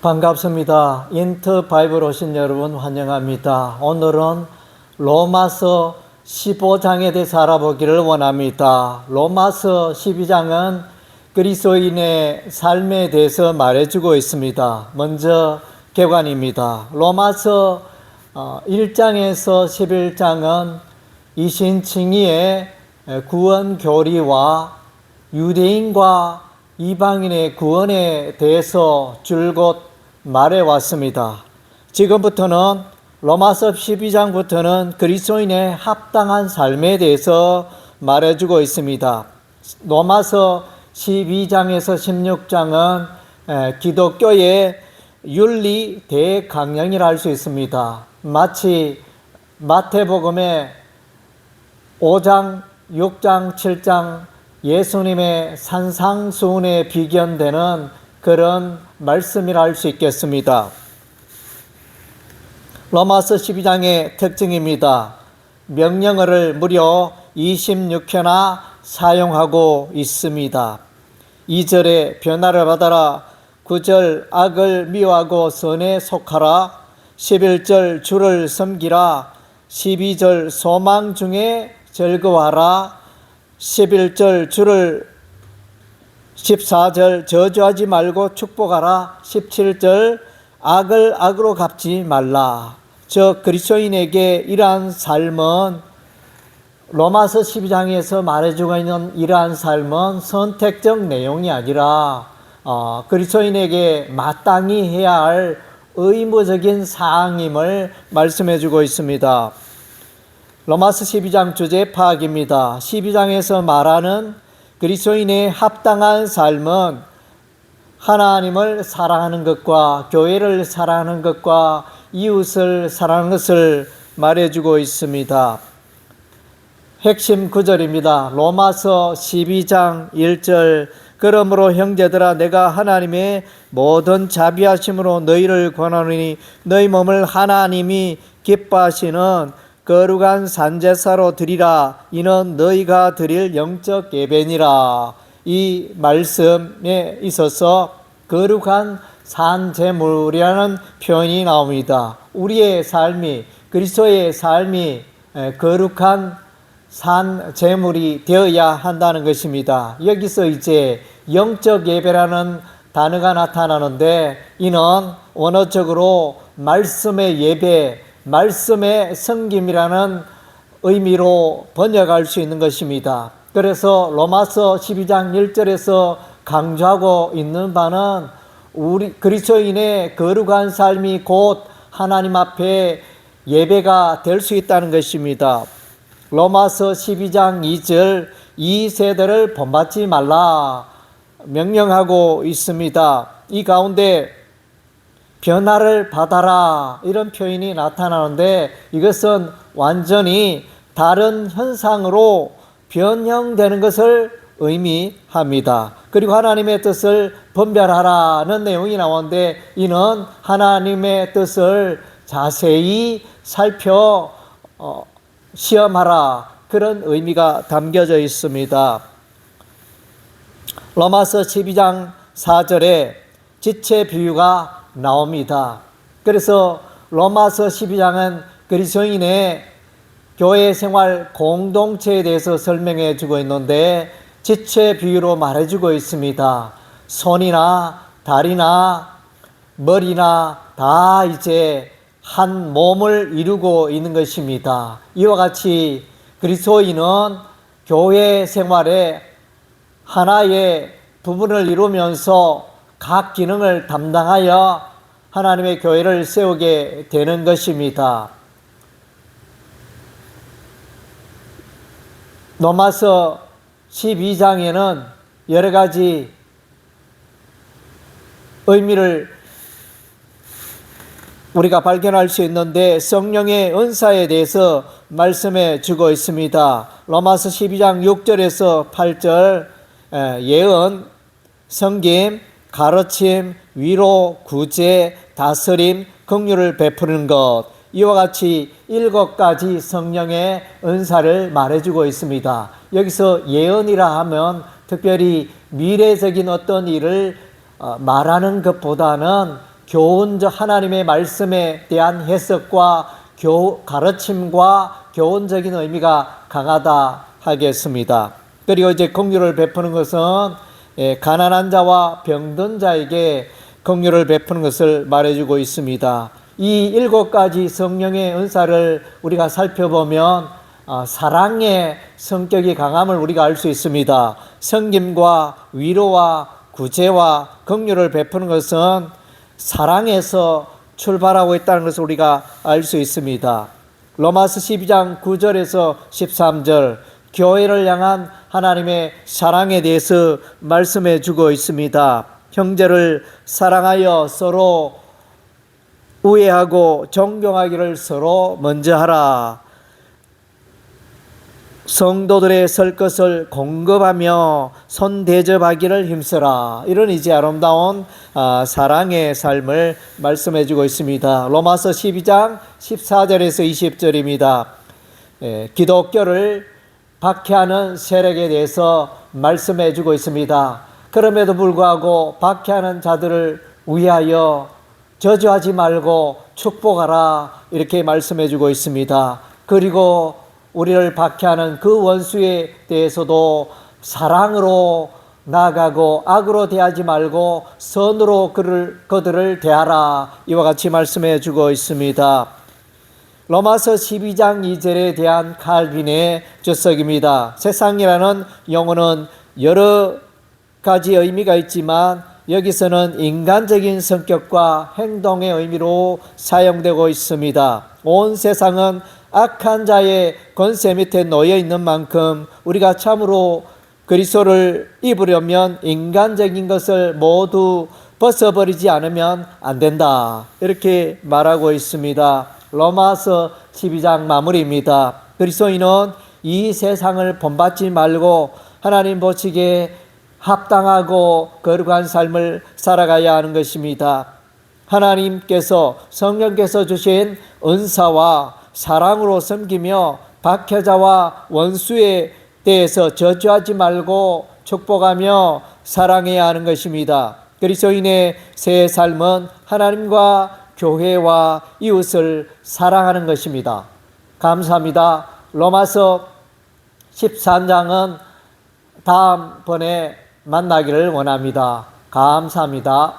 반갑습니다. 인터 바이블 오신 여러분 환영합니다. 오늘은 로마서 15장에 대해서 알아보기를 원합니다. 로마서 12장은 그리스도인의 삶에 대해서 말해주고 있습니다. 먼저 개관입니다. 로마서 1장에서 11장은 이신칭의의 구원 교리와 유대인과 이방인의 구원에 대해서 줄곧 말해 왔습니다. 지금부터는 로마서 12장부터는 그리스도인의 합당한 삶에 대해서 말해주고 있습니다. 로마서 12장에서 16장은 기독교의 윤리 대강령이라 할 수 있습니다. 마치 마태복음의 5장, 6장, 7장 예수님의 산상수훈에 비견되는 그런 말씀이라 할 수 있겠습니다. 로마서 12장의 특징입니다. 명령어를 무려 26회나 사용하고 있습니다. 2절에 변화를 받아라. 9절 악을 미워하고 선에 속하라. 11절 주를 섬기라. 12절 소망 중에 즐거워하라. 11절 주를 14절 저주하지 말고 축복하라. 17절 악을 악으로 갚지 말라. 저 그리스도인에게 이러한 삶은 로마서 12장에서 말해주고 있는 이러한 삶은 선택적 내용이 아니라 어, 그리스도인에게 마땅히 해야 할 의무적인 사항임을 말씀해주고 있습니다. 로마서 12장 주제 파악입니다. 12장에서 말하는 그리스도인의 합당한 삶은 하나님을 사랑하는 것과 교회를 사랑하는 것과 이웃을 사랑하는 것을 말해주고 있습니다. 핵심 구절입니다. 로마서 12장 1절 그러므로 형제들아 내가 하나님의 모든 자비하심으로 너희를 권하노니 너희 몸을 하나님이 기뻐하시는 거룩한 산제사로 드리라 이는 너희가 드릴 영적 예배니라 이 말씀에 있어서 거룩한 산제물이라는 표현이 나옵니다. 우리의 삶이 그리스도의 삶이 거룩한 산 제물이 되어야 한다는 것입니다. 여기서 이제 영적 예배라는 단어가 나타나는데 이는 원어적으로 말씀의 예배, 말씀의 성김이라는 의미로 번역할 수 있는 것입니다. 그래서 로마서 12장 1절에서 강조하고 있는 바는 우리 그리스도인의 거룩한 삶이 곧 하나님 앞에 예배가 될 수 있다는 것입니다. 로마서 12장 2절 이 세대를 본받지 말라 명령하고 있습니다. 이 가운데 변화를 받아라 이런 표현이 나타나는데 이것은 완전히 다른 현상으로 변형되는 것을 의미합니다. 그리고 하나님의 뜻을 분별하라는 내용이 나오는데 이는 하나님의 뜻을 자세히 살펴 어, 시험하라 그런 의미가 담겨져 있습니다. 로마서 12장 4절에 지체 비유가 나옵니다. 그래서 로마서 12장은 그리스도인의 교회 생활 공동체에 대해서 설명해 주고 있는데 지체 비유로 말해 주고 있습니다. 손이나 다리나 머리나 다 이제 한 몸을 이루고 있는 것입니다. 이와 같이 그리스도인은 교회 생활에 하나의 부분을 이루면서 각 기능을 담당하여 하나님의 교회를 세우게 되는 것입니다. 로마서 12장에는 여러 가지 의미를 우리가 발견할 수 있는데 성령의 은사에 대해서 말씀해 주고 있습니다. 로마서 12장 6절에서 8절 예언, 성김, 가르침, 위로, 구제, 다스림, 긍휼을 베푸는 것 이와 같이 일곱 가지 성령의 은사를 말해주고 있습니다. 여기서 예언이라 하면 특별히 미래적인 어떤 일을 어, 말하는 것보다는 교훈적 하나님의 말씀에 대한 해석과 교, 가르침과 교훈적인 의미가 강하다 하겠습니다. 그리고 이제 공유를 베푸는 것은 예, 가난한 자와 병든 자에게 공유를 베푸는 것을 말해주고 있습니다. 이 일곱 가지 성령의 은사를 우리가 살펴보면 아, 사랑의 성격이 강함을 우리가 알 수 있습니다. 성김과 위로와 구제와 긍휼을 베푸는 것은 사랑에서 출발하고 있다는 것을 우리가 알 수 있습니다. 로마서 12장 9절에서 13절 교회를 향한 하나님의 사랑에 대해서 말씀해 주고 있습니다. 형제를 사랑하여 서로 우애하고 존경하기를 서로 먼저 하라. 성도들의 설 것을 공급하며 손 대접하기를 힘써라. 이런 이제 아름다운 아, 사랑의 삶을 말씀해 주고 있습니다. 로마서 12장 14절에서 20절입니다. 예, 기독교를 박해하는 세력에 대해서 말씀해 주고 있습니다. 그럼에도 불구하고 박해하는 자들을 위하여 저주하지 말고 축복하라 이렇게 말씀해 주고 있습니다. 그리고 우리를 박해하는 그 원수에 대해서도 사랑으로 나아가고 악으로 대하지 말고 선으로 그를, 그들을 대하라 이와 같이 말씀해 주고 있습니다. 로마서 12장 2절에 대한 칼빈의 주석입니다. 세상이라는 용어는 여러 가지 의미가 있지만 여기서는 인간적인 성격과 행동의 의미로 사용되고 있습니다. 온 세상은 악한 자의 권세 밑에 놓여 있는 만큼 우리가 참으로 그리스도를 입으려면 인간적인 것을 모두 벗어버리지 않으면 안 된다. 이렇게 말하고 있습니다. 로마서 12장 마무리입니다. 그리스도인은 이 세상을 본받지 말고 하나님 보시기에 합당하고 거룩한 삶을 살아가야 하는 것입니다. 하나님께서 성령께서 주신 은사와 사랑으로 섬기며 박해자와 원수에 대해서 저주하지 말고 축복하며 사랑해야 하는 것입니다. 그리스도인의 새 삶은 하나님과 교회와 이웃을 사랑하는 것입니다. 감사합니다. 로마서 13장은 다음번에 만나기를 원합니다. 감사합니다.